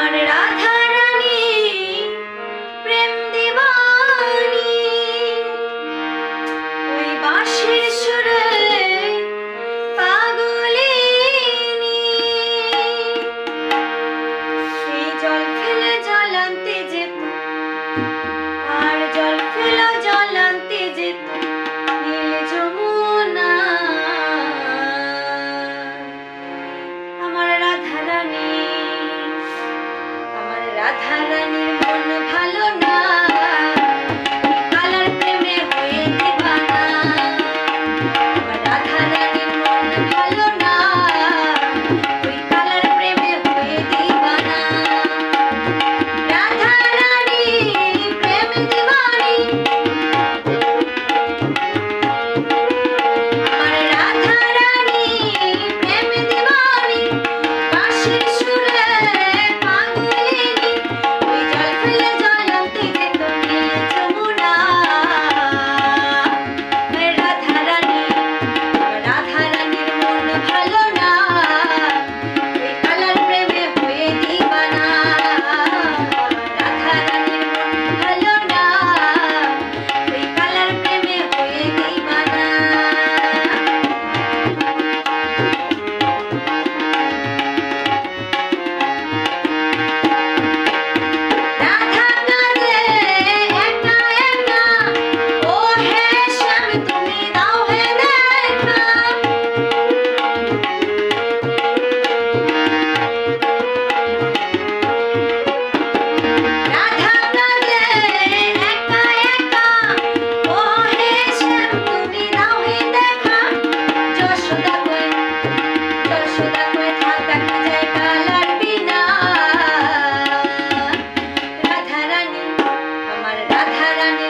আমার রাধা রানী প্রেম দেবানী। ওই বাঁশির জল খেলে জল আনতে যে Parani